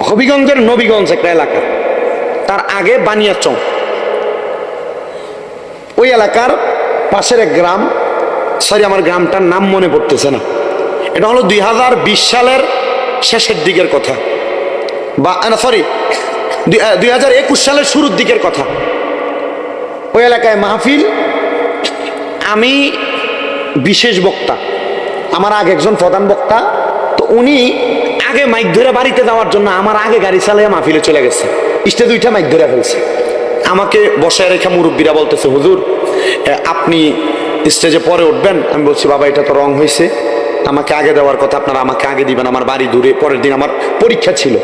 হবিগঞ্জের নবীগঞ্জ একটা এলাকা। তার আগে বানিয়াচং। ওই এলাকার পাশের এক গ্রাম, সরি আমার গ্রামটার নাম মনে পড়তেছে না। এটা হলো দুই হাজার বিশ সালের শেষের দিকের কথা। বা সরি দুই হাজার একুশ সালের শুরুর দিকের কথা। ওই এলাকায় মাহফিল। আমি বিশেষ বক্তা। আমার আগে একজন প্রধান বক্তা। তো উনি আগে মাইক ধরে বাড়িতে যাওয়ার জন্য আমার আগে গাড়ি চালিয়ে মাহফিলে চলে গেছে। স্টেজ দুইটা মাইক ধরে ফেলছে। আমাকে বসায় রেখা মুরব্বীরা বলতেছে, হুজুর আপনি স্টেজে পরে উঠবেন? আমি বলছি, বাবা, এটা তো রং হয়েছে আমাকে আগে দেওয়ার কথা, আপনারা আমাকে আগে দিবেন। আমার বাড়ি দূরে, পরের দিন আমার পরীক্ষা ছিল।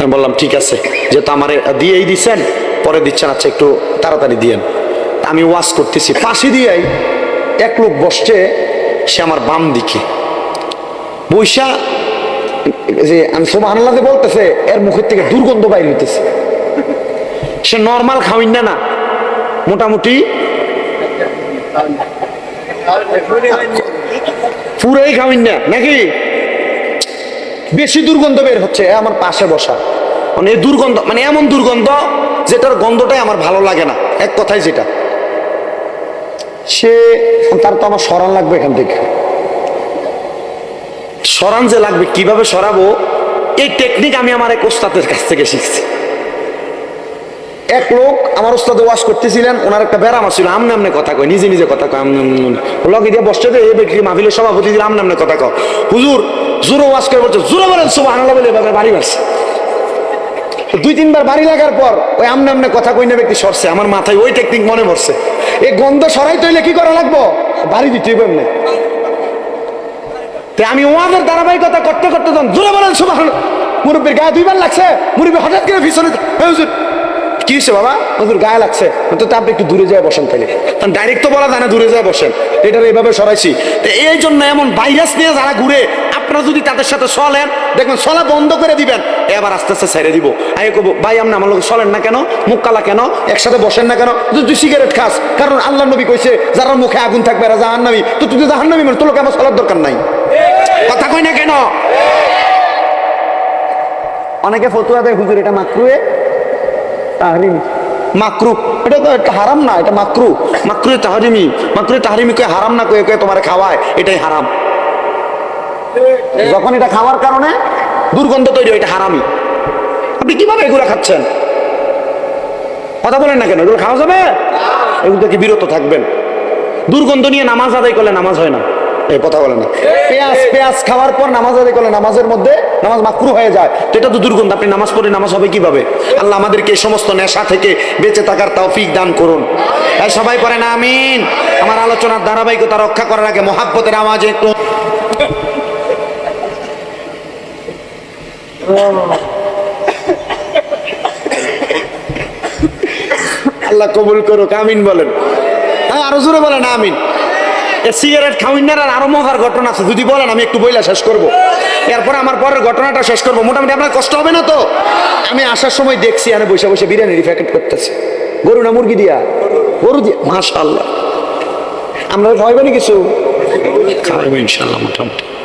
আমি বললাম, ঠিক আছে, যেহেতু আমার দিয়েই দিচ্ছেন পরে দিচ্ছেন আচ্ছা একটু তাড়াতাড়ি দিয়েন। আমি ওয়াশ করতেছি, পাশে দিয়েই এক লোক বসছে, সে আমার বাম দিকে। বৈশা যে, আমি বলতেছে, এর মুখের থেকে দুর্গন্ধ বাইর হইতেছে। সে নর্মাল খাওয়িন না না? মোটামুটি? খাওয়িন না, নাকি? বেশি দুর্গন্ধ বের হচ্ছে আমার পাশে বসা। মানে দুর্গন্ধ মানে এমন দুর্গন্ধ যেটার গন্ধটাই আমার ভালো লাগে না, এক কথাই যেটা। সে, তার তো আমার সরান লাগবে এখান থেকে। সরান যে লাগবে, কীভাবে সরাবো, এই টেকনিক আমি আমার এক ওস্তাদের কাছ থেকে শিখছি। এক লোক আমার ওস্তাদে ওয়াশ করতেছিলেন, ওনার একটা ব্যারাম ছিল আমনে আমনে কথা কয়, নিজে নিজে কথা কয়। লগে দিয়ে বসছে যে এই ব্যক্তি মাহফিলের সভাপতি দিলে আমনে আমনে কথা কয়। হুজুর, জোরে ওয়াশ করে বলছে, জোরে বলেন, সুবহানাল্লাহ বলে এভাবে বাড়ি তো দুই তিনবার বাড়ি লাগার পর, ওই আমনে আমনে কথা কই না ব্যক্তি সরছে, আমার মাথায় ওই টেকনিক মনে পড়ছে। এই গন্ধ সরাই তৈলে কি করা লাগবো? বাড়ি দিতে এমনি। তে আমি ওয়াজের ধারাবাহিকতা করতে করতে যখন জোরে বলেন, সুবহানাল্লাহ। মুরব্বীর গায়ে দুইবার লাগছে। মুরব্বী হঠাৎ করে পিছনে "এই হুজুর, কি হয়েছে বাবা? হুজুর, গায়ে লাগছে। তো আপনি একটু দূরে যায় বসেন তাহলে ডাইরেক্ট তো বলা যায় দূরে যায় বসেন। এটার এইভাবে সরাইছি। তো এই জন্য এমন ভাইরাস নিয়ে যারা ঘুরে, আপনারা যদি তাদের সাথে চলেন, দেখবেন চলা বন্ধ করে দিবেন। এবার আস্তে আস্তে ছেড়ে দিব। আমি কব ভাই, আপনি আমার লোক চলেন না কেন? মুখ কালা কেন? একসাথে বসেন না কেন? তুই তুই সিগারেট খাস। কারণ আল্লাহ নবী কইছে, যারা মুখে আগুন থাকবে এরা জাহান্নামী। তো তুই জাহান্নামী মানে তোর লোক আমার চলার দরকার নাই। কথা কই না কেন? অনেকে ফতুয়া দেয়, হুজুর, এটা মাকরুয়ে তাহরিম। মাকরু। এটা তো একটা হারাম না, এটা মাকরু। মাকরু তাহরিমি। মাকরু তাহরিমি কে হারাম না কয়ে কয়ে তোমার খাওয়ায়, এটাই হারাম। যখন এটা খাওয়ার কারণে দুর্গন্ধ তৈরি হয়, এটা হারামি আপনি কীভাবে এগুলো খাচ্ছেন? কথা বলেন না কেন? এগুলো খাওয়া যাবে? এগুলো থেকে বিরত থাকবেন। দুর্গন্ধ নিয়ে নামাজ আদায় করলে নামাজ হয় না। কথা বলে না। পেঁয়াজ পেঁয়াজ খাওয়ার পর নামাজ আদায় করলে নামাজের মধ্যে নামাজ মাকরু হয়ে যায়। তো এটা তো দুর্গন্ধ, আপনি নামাজ পড়ে নামাজ হবে কীভাবে? আল্লাহ আমাদেরকে এই সমস্ত নেশা থেকে বেঁচে থাকার তৌফিক দান করুন। সবাই আমিন। আমার আলোচনার ধারাবাহিকতা রক্ষা করার আগে মহাব্বতের আওয়াজে একটু। আল্লাহ কবুল করুক, আমিন বলেন। হ্যাঁ আরও জোরে বলেন, আমিন। সিগারেট খাওয়ার আর আরও মহার ঘটনা আছে। যদি বলেন, আমি একটু বইলা শেষ করব। এরপরে আমার পরের ঘটনাটা শেষ করব। মোটামুটি আপনার কষ্ট হবে না তো? আমি আসার সময় দেখছি আর বসে বসে বিরিয়ানির প্যাকেট করতেছে। গরু না মুরগি দিয়া? গরু দিয়া। মাশাআল্লাহ। আমরা খাওয়াইবেনি কিছু? খাওয়াইবো ইনশাল্লাহ মোটামুটি।